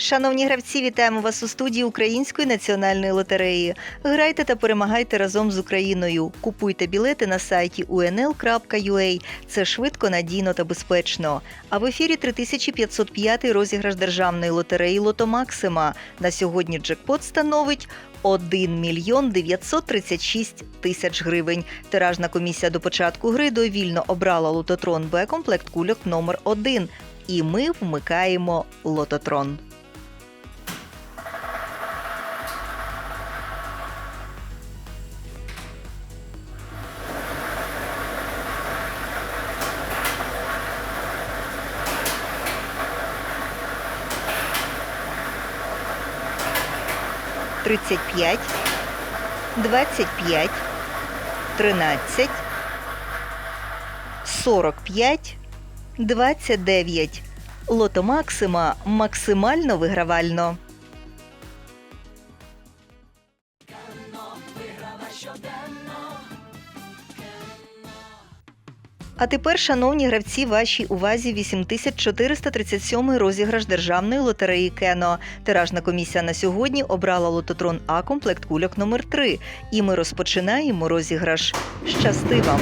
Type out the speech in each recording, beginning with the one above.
Шановні гравці, вітаємо вас у студії Української національної лотереї. Грайте та перемагайте разом з Україною. Купуйте білети на сайті unl.ua. Це швидко, надійно та безпечно. А в ефірі 3505 розіграш державної лотереї Лото Максима. На сьогодні джекпот становить 1 мільйон 936 тисяч гривень. Тиражна комісія до початку гри довільно обрала лототрон Б комплект кульок номер 1 І ми вмикаємо лототрон. Тридцять п'ять, двадцять п'ять, тринадцять, сорок п'ять, двадцять дев'ять. Лото Максима максимально вигравально. А тепер, шановні гравці, вашій увазі 8437 розіграш державної лотереї Кено. Тиражна комісія на сьогодні обрала лототрон А комплект кульок номер 3 І ми розпочинаємо розіграш. Щасти вам!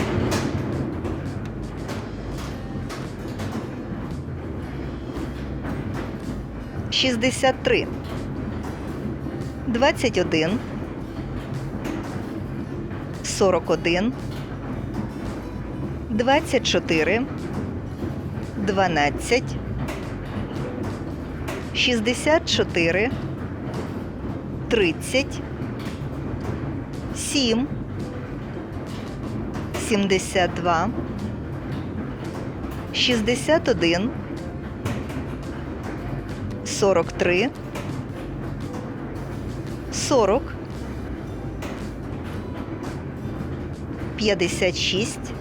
Шістдесят три. Двадцять один. Сорок один. 24, 12, 64, 30, 7, 72, 61, 43, 40, 56,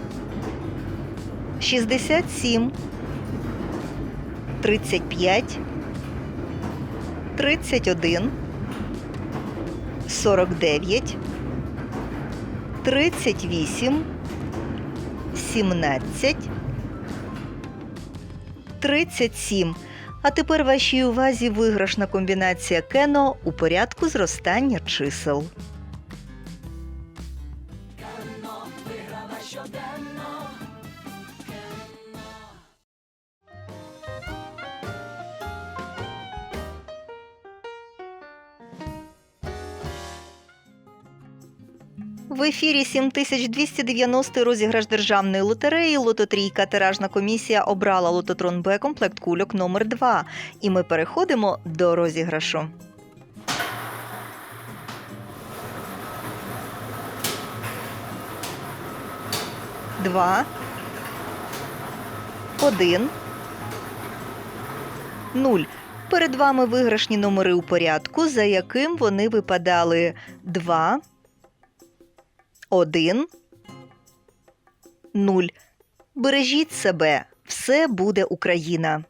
67, 35, 31, 49, 38, 17, 37. А тепер вашій увазі виграшна комбінація кено у порядку зростання чисел. В ефірі 7290 розіграш державної лотереї. Лототрійка тиражна комісія обрала лототрон Б комплект кульок номер 2 І ми переходимо до розіграшу. Два. Один. Нуль. Перед вами виграшні номери у порядку, за яким вони випадали. 2. 1, 0. Бережіть себе. Все буде Україна.